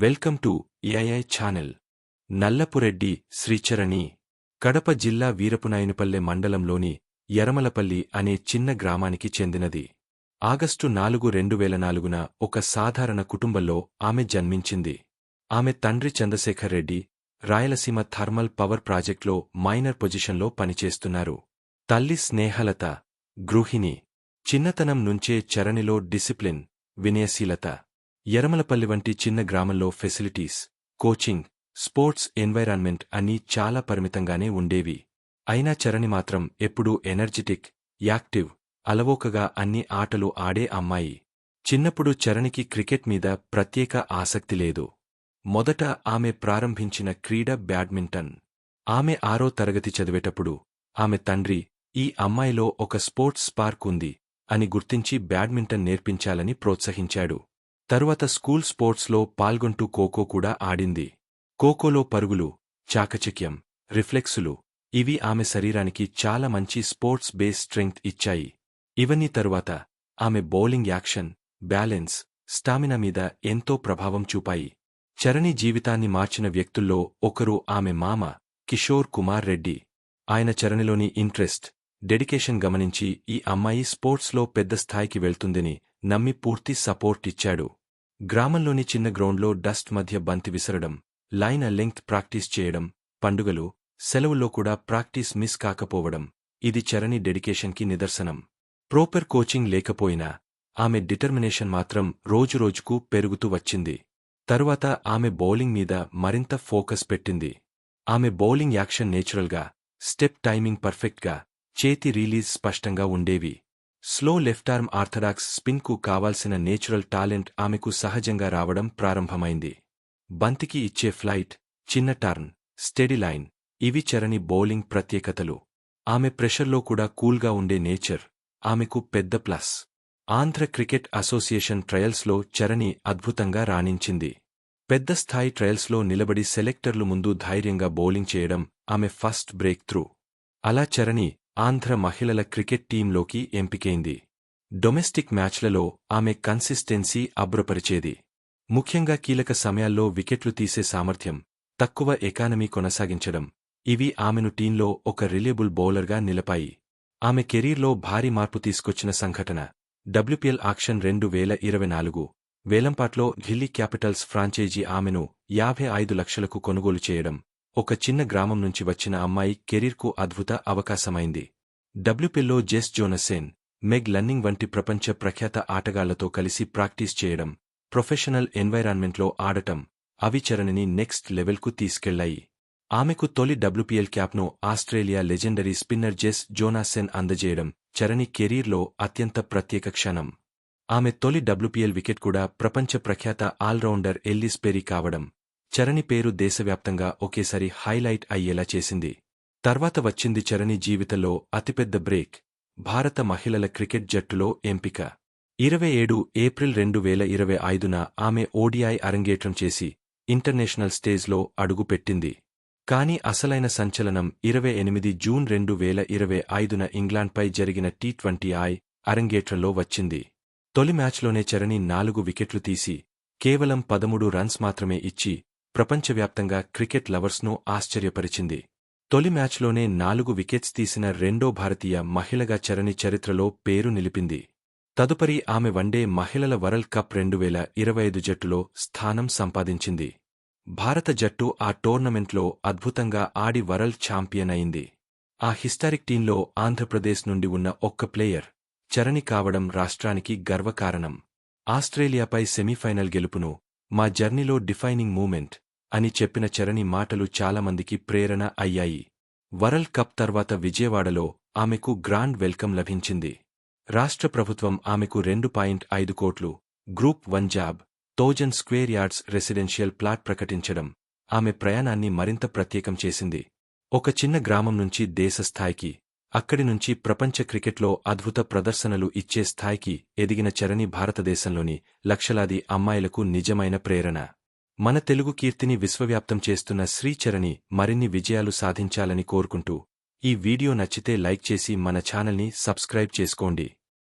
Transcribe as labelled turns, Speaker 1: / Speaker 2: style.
Speaker 1: Welcome to AI channel. Nallapureddy Sricharani Kadapa జిల్లా వీరపునాయనిపల్లె మండలంలోని ఎరమలపల్లి అనే చిన్న గ్రామానికి చెందినది. ఆగస్టు నాలుగు రెండు వేల నాలుగున ఒక సాధారణ కుటుంబంలో ఆమె జన్మించింది. ఆమె తండ్రి చంద్రశేఖర్ రెడ్డి రాయలసీమ థర్మల్ పవర్ ప్రాజెక్ట్లో మైనర్ పొజిషన్లో పనిచేస్తున్నారు. తల్లి స్నేహలత గృహిణి చిన్నతనం నుంచే చరణిలో డిసిప్లిన్ వినయశీలత. ఎరమలపల్లి వంటి చిన్న గ్రామంలో ఫెసిలిటీస్ కోచింగ్ స్పోర్ట్స్ ఎన్వైరాన్మెంట్ అన్నీ చాలా పరిమితంగానే ఉండేవి. అయినా చరణి మాత్రం ఎప్పుడూ ఎనర్జిటిక్ యాక్టివ్ అలవోకగా అన్ని ఆటలు ఆడే అమ్మాయి. చిన్నప్పుడు చరణికి క్రికెట్ మీద ప్రత్యేక ఆసక్తి లేదు. మొదట ఆమె ప్రారంభించిన క్రీడ బ్యాడ్మింటన్. ఆమె ఆరో తరగతి చదివేటప్పుడు ఆమె తండ్రి ఈ అమ్మాయిలో ఒక స్పోర్ట్స్ స్పార్క్ ఉంది అని గుర్తించి బ్యాడ్మింటన్ నేర్పించాలని ప్రోత్సహించాడు. తరువాత స్కూల్ స్పోర్ట్స్లో పాల్గొంటూ ఖోఖో కూడా ఆడింది. ఖోఖోలో పరుగులు చాకచక్యం రిఫ్లెక్సులు ఇవి ఆమె శరీరానికి చాలా మంచి స్పోర్ట్స్ బేస్ స్ట్రెంగ్త్ ఇచ్చాయి. ఇవన్నీ తరువాత ఆమె బౌలింగ్ యాక్షన్ బ్యాలెన్స్ స్టామినా మీద ఎంతో ప్రభావం చూపాయి. చరణి జీవితాన్ని మార్చిన వ్యక్తుల్లో ఒకరు ఆమె మామ కిషోర్ కుమార్ రెడ్డి. ఆయన చరణిలోని ఇంట్రెస్ట్ డెడికేషన్ గమనించి ఈ అమ్మాయి స్పోర్ట్స్లో పెద్ద స్థాయికి వెళ్తుందని నమ్మి పూర్తి సపోర్ట్ ఇచ్చాడు. గ్రామంలోని చిన్న గ్రౌండ్లో డస్ట్ మధ్య బంతి విసరడం లైన్ అ లెంగ్త్ ప్రాక్టీస్ చేయడం పండుగలు సెలవుల్లో కూడా ప్రాక్టీస్ మిస్ కాకపోవడం ఇది చరణి డెడికేషన్కి నిదర్శనం. ప్రోపర్ కోచింగ్ లేకపోయినా ఆమె డిటర్మినేషన్ మాత్రం రోజురోజుకు పెరుగుతూ వచ్చింది. తరువాత ఆమె బౌలింగ్ మీద మరింత ఫోకస్ పెట్టింది. ఆమె బౌలింగ్ యాక్షన్ నేచురల్గా స్టెప్ టైమింగ్ పర్ఫెక్ట్గా చేతి రిలీజ్ స్పష్టంగా ఉండేవి. స్లో లెఫ్ట్ ఆర్మ్ ఆర్థడాక్స్ స్పిన్కు కావాల్సిన నేచురల్ టాలెంట్ ఆమెకు సహజంగా రావడం ప్రారంభమైంది. బంతికి ఇచ్చే ఫ్లైట్ చిన్న టర్న్ స్టెడీ లైన్ ఇవి చరణి బౌలింగ్ ప్రత్యేకతలు. ఆమె ప్రెషర్లో కూడా కూల్గా ఉండే నేచర్ ఆమెకు పెద్ద ప్లస్. ఆంధ్ర క్రికెట్ అసోసియేషన్ ట్రయల్స్లో చరణి అద్భుతంగా రాణించింది. పెద్ద స్థాయి ట్రయల్స్లో నిలబడి సెలెక్టర్లు ముందు ధైర్యంగా బౌలింగ్ చేయడం ఆమె ఫస్ట్ బ్రేక్ త్రూ. అలా చరణి ఆంధ్ర మహిళల క్రికెట్ టీంలోకి ఎంపికైంది. డొమెస్టిక్ మ్యాచ్లలో ఆమె కన్సిస్టెన్సీ అబ్రపరిచేది ముఖ్యంగా కీలక సమయాల్లో వికెట్లు తీసే సామర్థ్యం తక్కువ ఎకానమీ కొనసాగించడం ఇవి ఆమెను టీంలో ఒక రిలేబుల్ బౌలర్గా నిలపాయి. ఆమె కెరీర్లో భారీ మార్పు తీసుకొచ్చిన సంఘటన. డబ్ల్యూపీఎల్ ఆక్షన్ రెండు వేల ఇరవై నాలుగు. వేలంపాట్లో ఢిల్లీ క్యాపిటల్స్ ఫ్రాంచైజీ ఆమెను యాభై ఐదు లక్షలకు కొనుగోలు చేయడం. ఒక చిన్న గ్రామం నుంచి వచ్చిన అమ్మాయి కెరీర్కు అద్భుత అవకాశమైంది. డబ్ల్యూపీల్లో జెస్ జోనసేన్ మెగ్ లన్నింగ్ వంటి ప్రపంచ ప్రఖ్యాత ఆటగాళ్ళతో కలిసి ప్రాక్టీస్ చేయడం ప్రొఫెషనల్ ఎన్వైరాన్మెంట్లో ఆడటం అవి చరణిని నెక్స్ట్ లెవెల్కు తీసుకెళ్ళాయి. ఆమెకు తొలి WPL క్యాప్ను Australia legendary spinner Jess Jonassen అందజేయడం చరణి కెరీర్లో అత్యంత ప్రత్యేక క్షణం. ఆమె తొలి డబ్ల్యూపీఎల్ వికెట్ కూడా ప్రపంచ ప్రఖ్యాత ఆల్రౌండర్ ఎల్లిస్ పెరీ కావడం. చరణి పేరు దేశవ్యాప్తంగా ఒకేసారి హైలైట్ అయ్యేలా చేసింది. తర్వాత వచ్చింది చరణి జీవితంలో అతిపెద్ద బ్రేక్ భారత మహిళల క్రికెట్ జట్టులో ఎంపిక. ఇరవై ఏడు ఏప్రిల్ రెండు వేల ఇరవై ఐదున ఆమె ఓడిఐ అరంగేట్రం చేసి ఇంటర్నేషనల్ స్టేజ్లో అడుగుపెట్టింది కాని అసలైన సంచలనం ఇరవై ఎనిమిది జూన్ రెండు వేల ఇరవై ఐదున ఇంగ్లాండ్పై జరిగిన టీ ట్వంటీ ఐ అరంగేట్రంలో వచ్చింది. తొలి మ్యాచ్లోనే చరణి నాలుగు వికెట్లు తీసి కేవలం పదమూడు రన్స్ మాత్రమే ఇచ్చి ప్రపంచవ్యాప్తంగా క్రికెట్ లవర్స్ను ఆశ్చర్యపరిచింది. తొలి మ్యాచ్లోనే నాలుగు వికెట్స్ తీసిన రెండో భారతీయ మహిళగా చరణి చరిత్రలో పేరు నిలిపింది. తదుపరి ఆమె వన్డే మహిళల వరల్డ్ కప్ రెండు వేల ఇరవై ఐదు జట్టులో స్థానం సంపాదించింది. భారత జట్టు ఆ టోర్నమెంట్లో అద్భుతంగా ఆడి వరల్డ్ ఛాంపియన్ అయింది. ఆ హిస్టారిక్ టీంలో ఆంధ్రప్రదేశ్ నుండి ఉన్న ఒక్క ప్లేయర్ చరణి కావడం రాష్ట్రానికి గర్వకారణం. ఆస్ట్రేలియాపై సెమీఫైనల్ గెలుపును మా జర్నీలో డిఫైనింగ్ మూమెంట్ అని చెప్పిన చరణి మాటలు చాలామందికి ప్రేరణ అయ్యాయి. వరల్డ్ కప్ తర్వాత విజయవాడలో ఆమెకు గ్రాండ్ వెల్కమ్ లభించింది. రాష్ట్ర ప్రభుత్వం ఆమెకు రెండు పాయింట్ ఐదు కోట్లు group one job thousand square yards residential plot ప్రకటించడం ఆమె ప్రయాణాన్ని మరింత ప్రత్యేకం చేసింది. ఒక చిన్న గ్రామం నుంచి దేశస్థాయికి అక్కడి నుంచి ప్రపంచ క్రికెట్లో అద్భుత ప్రదర్శనలు ఇచ్చే స్థాయికి ఎదిగిన చరణి భారతదేశంలోని లక్షలాది అమ్మాయిలకు నిజమైన ప్రేరణ. మన తెలుగు కీర్తిని విశ్వవ్యాప్తం చేస్తున్న శ్రీచరణి మరిన్ని విజయాలు సాధించాలని కోరుకుంటూ ఈ వీడియో నచ్చితే లైక్ చేసి మన ఛానల్ని సబ్స్క్రైబ్ చేసుకోండి.